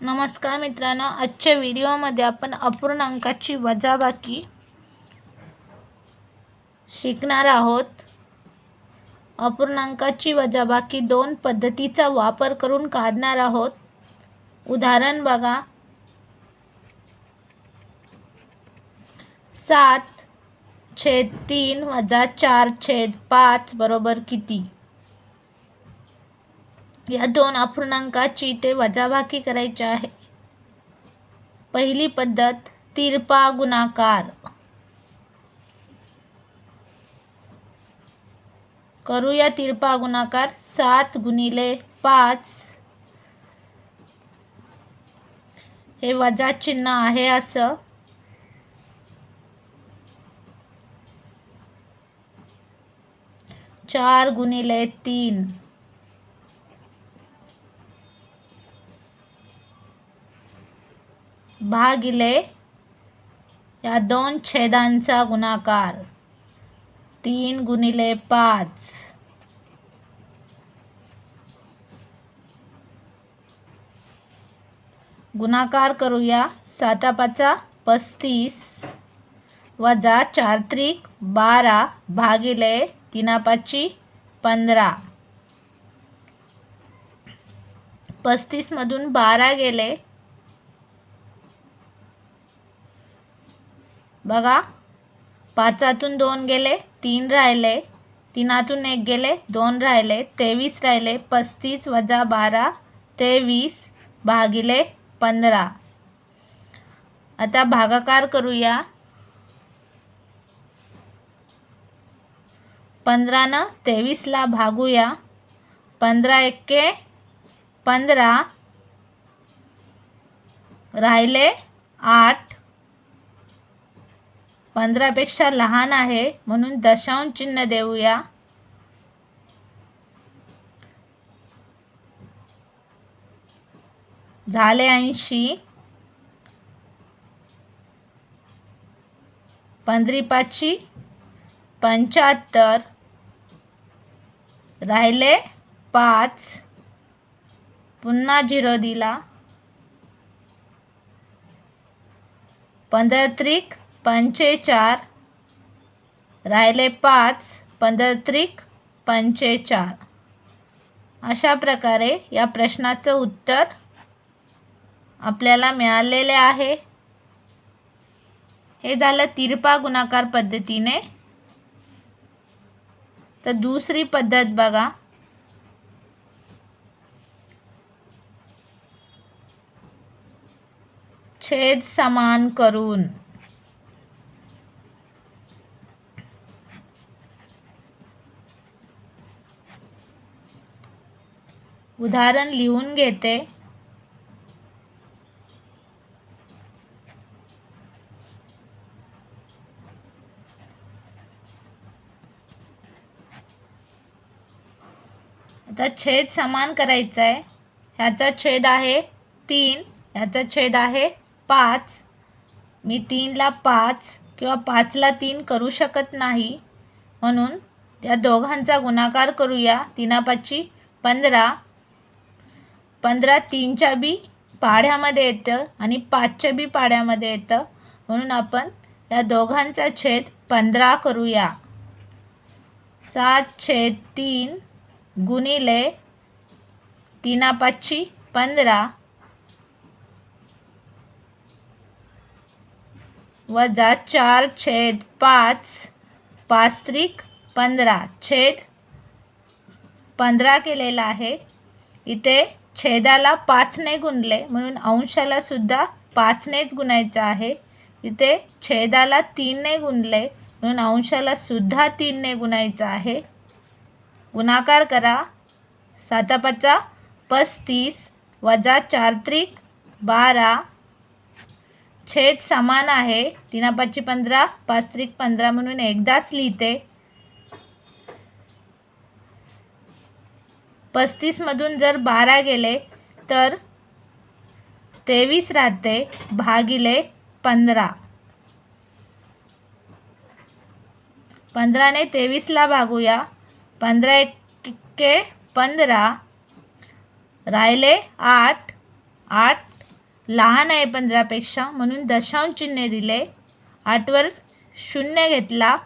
नमस्कार मित्रांनो आजच्या व्हिडिओमध्ये आपण अपूर्णांकाची वजाबाकी शिकणार आहोत. अपूर्णांकाची वजाबाकी दोन पद्धतीचा वापर करून काढणार आहोत. उदाहरण बघा. सात छेद तीन वजा चार छेद पाच बरोबर किती? या दोन अपूर्णांकाची ते वजाबाकी करायची आहे. पहिली पद्धत तिरपा गुणाकार. करूया तिरपा गुणाकार सात गुणिले पाच. हे वजा चिन्ह आहे असं. चार गुणिले तीन. भागिले या दोन छेदांचा गुणाकार. तीन गुणिले पाच. गुणाकार करूया सातापाचा पस्तीस वजा चार त्रिक बारा भागिले तिनापाची पंधरा. पस्तीसमधून बारा गेले बघा पाचातून दोन गेले तीन राहिले तीनातून एक गेले दोन राहिले तेवीस राहिले पस्तीस वजा बारा तेवीस भागिले पंधरा. आता भागाकार करूया. पंधरानं तेवीसला भागूया. पंधरा एक्के पंधरा. राहिले आठ. पंधरापेक्षा लहान आहे. म्हणून दशांश चिन्ह देऊया. झाले ऐंशी. पंधरी पाचशे. पंच्याहत्तर. राहिले पाच. पुन्हा झिरो दिला. पंधरा त्रिक. पंचे चार राहिले पाच पंधरा त्रिक पंचेचार अशा प्रकारे या प्रश्नाचं उत्तर आपल्याला मिळालेले आहे. हे झालं तिरपा गुणाकार पद्धतीने. तर दुसरी पद्धत बघा. छेद समान करून. उदाहरण लिहून घेते. आता छेद समान करायचा आहे ह्याचा छेद आहे तीन ह्याचा छेद आहे पाच. मी तीनला पाच किंवा पाचला तीन करू शकत नाही. म्हणून त्या दोघांचा गुणाकार करूया. तीनापाची पंधरा पंधरा तीनच्या बी पाढ्यामध्ये येतं आणि पाचच्या बी पाढ्यामध्ये येतं. म्हणून आपण या दोघांचा छेद पंधरा करूया. सात छेद तीन गुणिले तीनापाचशे पंधरा वजा चार छेद पाच पाच त्रिक पंधरा. छेद पंधरा केलेला आहे. इथे छेदाला पाचने गुणले. म्हणून अंशाला सुद्धा पाचनेच गुणायचं आहे. इथे छेदाला तीनने गुणले. म्हणून अंशाला सुद्धा तीनने गुणायचं आहे. गुणाकार करा. सातापाचा पस्तीस वजा चार त्रिक बारा. छेद समान आहे. तीनापाचशे पंधरा पाच त्रिक पंधरा म्हणून एकदाच लिहिते. पस्तीसमधून जर बारा गेले तर तेवीस राहते भागिले पंधरा. पंधराने तेवीसला भागूया. पंधरा एक्के पंधरा राहिले आठ. आठ लहान आहे पंधरापेक्षा म्हणून दशांश चिन्ह दिले. आठवर शून्य घेतला.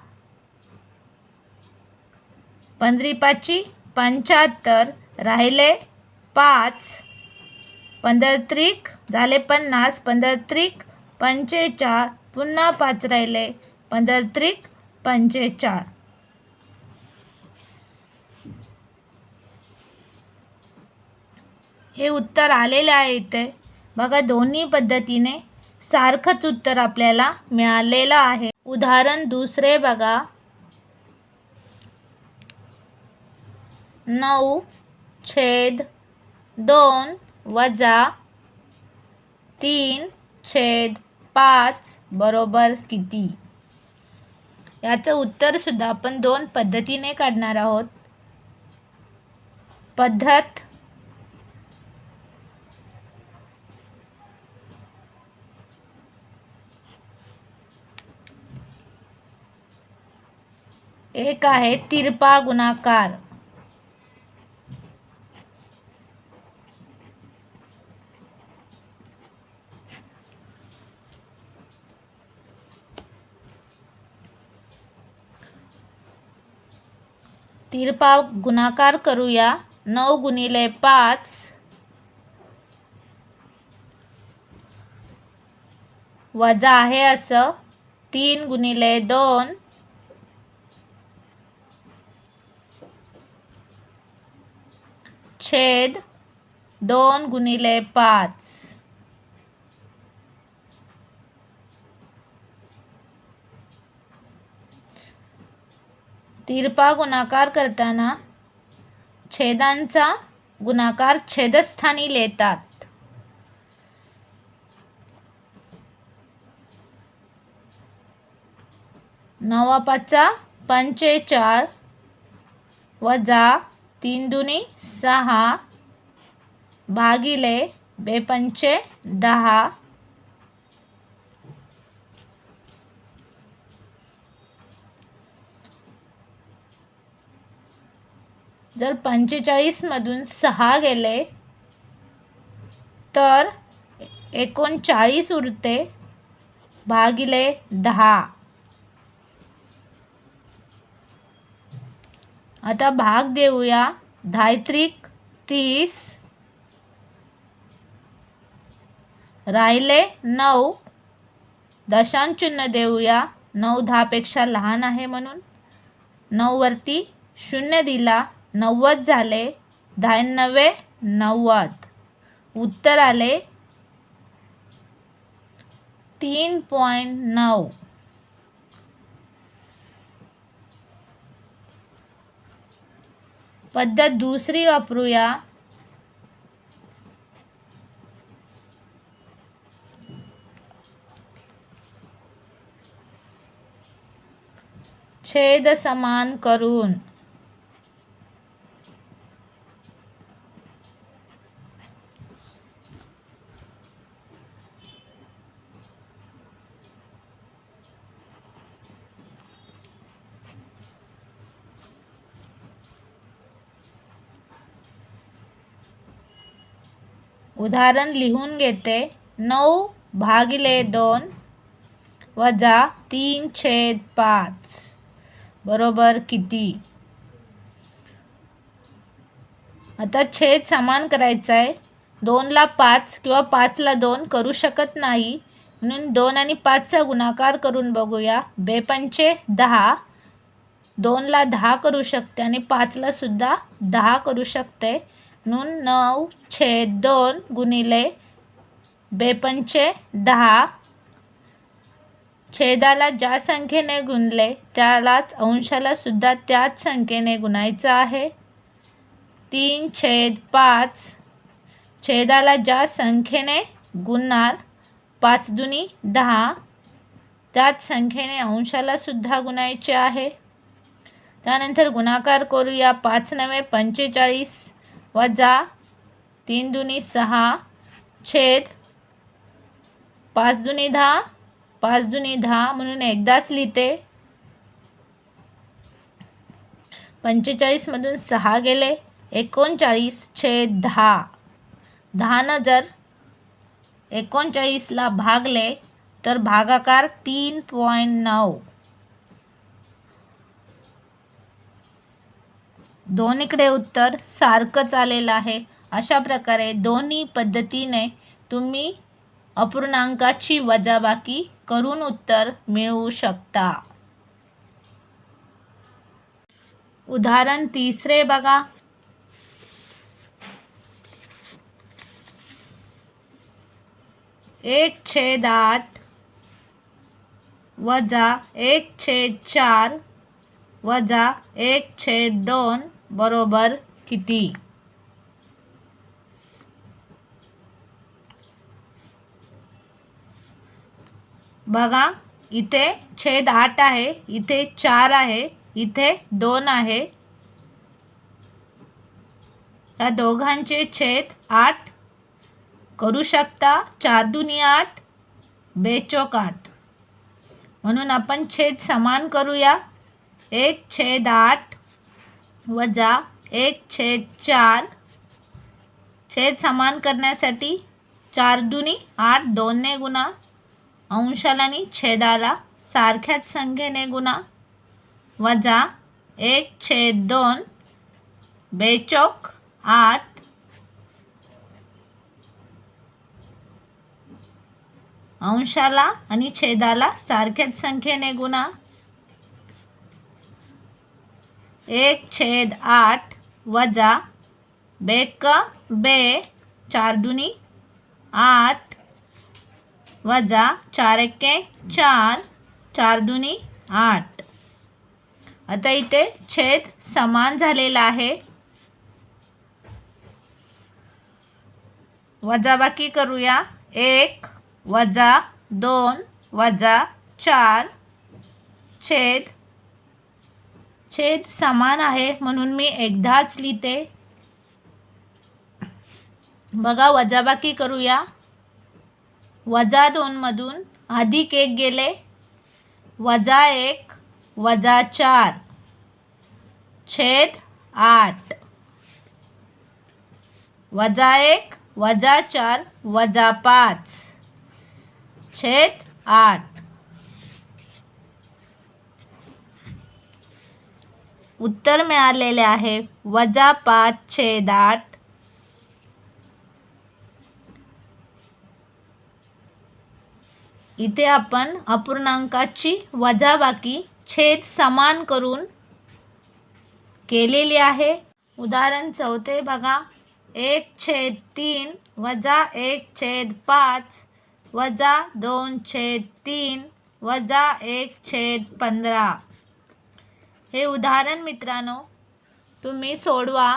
पंधरी पाची पंच्याहत्तर राहिले पाच पंधरा त्रिक झाले पन्नास पंधरा त्रिक पंचेचाळ पुन्हा पाच राहिले पंधरा त्रिक पंचेचाळ. हे उत्तर आलेले आहे इथे. बघा दोन्ही पद्धतीने सारखंच उत्तर आपल्याला मिळालेलं आहे. उदाहरण दुसरे बघा. नऊ छेद दोन वजा तीन छेद पाच बरोबर किती? याचं उत्तरसुद्धा आपण दोन पद्धतीने काढणार आहोत. पद्धत एक आहे तिरपा गुणाकार. तीरपाव गुणाकार करूया. नऊ गुणिले पाच. वजा आहे असं. तीन गुणिले दोन. छेद दोन गुणिले पाच. तिरपा गुणाकार करताना छेदांचा गुणाकार छेदस्थानी लेतात. नवा पाचा पंचेचाळ वजा तीन दुनी सहा भागिले बेपंचे दहा जर पंचेचाळीसमधून सहा गेले तर एकोणचाळीस उरते भागिले दहा. आता भाग देऊया. धायत्रिक तीस राहिले नऊ. दशांचिन्ह देऊया. नऊ दहापेक्षा लहान आहे म्हणून. नऊवरती शून्य दिला. नव्वद झाले दहाण्णवे नव्वद. उत्तर आले तीन पॉईंट नऊ. पद्धत दुसरी वापरूया. छेद समान करून. उदाहरण लिहून घेते. नऊ भागिले दोन वजा तीन छेद पाच. बरोबर किती? आता छेद समान करायचा आहे दोनला पाच किंवा पाचला दोन करू शकत नाही. म्हणून दोन आणि पाचचा गुणाकार करून बघूया. बेपंचे दहा. दोनला दहा करू शकते आणि पाचला सुद्धा दहा करू शकते. म्हणून नऊ छेद दोन गुणिले बेपंचे दहा. छेदाला ज्या संख्येने गुणले त्यालाच अंशाला सुद्धा त्याच संख्येने गुणायचं आहे. तीन छेद पाच छेदाला ज्या संख्येने गुणणार पाच दुनी दहा त्याच संख्येने अंशाला सुद्धा गुणायचे आहे. त्यानंतर गुणाकार करूया पाच नवे पंचेचाळीस वजा तीन दुनी सहा छेद पाच दुनी दहा पाच दुनी दहा म्हणून एकदाच लिहिते. पंचेचाळीसमधून सहा गेले एकोणचाळीस छेद दहा. दहानं जर एकोणचाळीसला भागले तर भागाकार तीन पॉईंट नऊ. दोन्हीकडे उत्तर सारखंच आलेलं आहे. अशा प्रकारे दोन्ही पद्धतीने तुम्ही अपूर्णांकाची वजाबाकी करून उत्तर मिळवू शकता. उदाहरण तिसरे बघा. एक छेद आठ वजा एक छेद चार वजा एक छेद दोन बरोबर किती? बघा इथे छेद आठ आहे इथे चार आहे इथे दोन आहे. या दोघांचे छेद आठ. करू शकता चार दुनी आठ बेचोक आठ. म्हणून आपण छेद समान करूया. एक छेद आठ वजा एक छेद चार. छेद समान करण्यासाठी चार दुनी आठ दोनने गुणा अंशाला आणि छेदाला सारख्याच संख्येने गुणा. वजा एक छेद दोन. बेचोक आठ. अंशाला आणि छेदाला सारख्याच संख्येने गुणा. एक छेद आठ वजा बेक बे चार दुनी आठ वजा चार एके चार चार दुनी आठ. आता इथे छेद समान झालेला आहे. वजाबाकी करूया. एक वजा दोन वजा चार छेद छेद समान आहे म्हणून मी एकदाच लिहिते. बघा वजाबाकी करूया. वजा दोनमधून अधिक एक गेले. वजा एक वजा चार. छेद आठ. वजा एक वजा चार वजा पाच. छेद आठ. उत्तर मिळालेले आहे. वजा पाच छेद आठ. इथे आपण अपूर्णांकाची वजाबाकी छेद समान करून केलेली आहे. उदाहरण चौथे बघा. एक छेद तीन वजा एक छेद पाच वजा दोन छेद तीन वजा एक छेद पंधरा. हे उदाहरण मित्रांनो तुम्ही सोडवा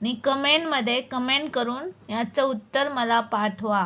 आणि कमेंटमध्ये कमेंट करून याचं उत्तर मला पाठवा.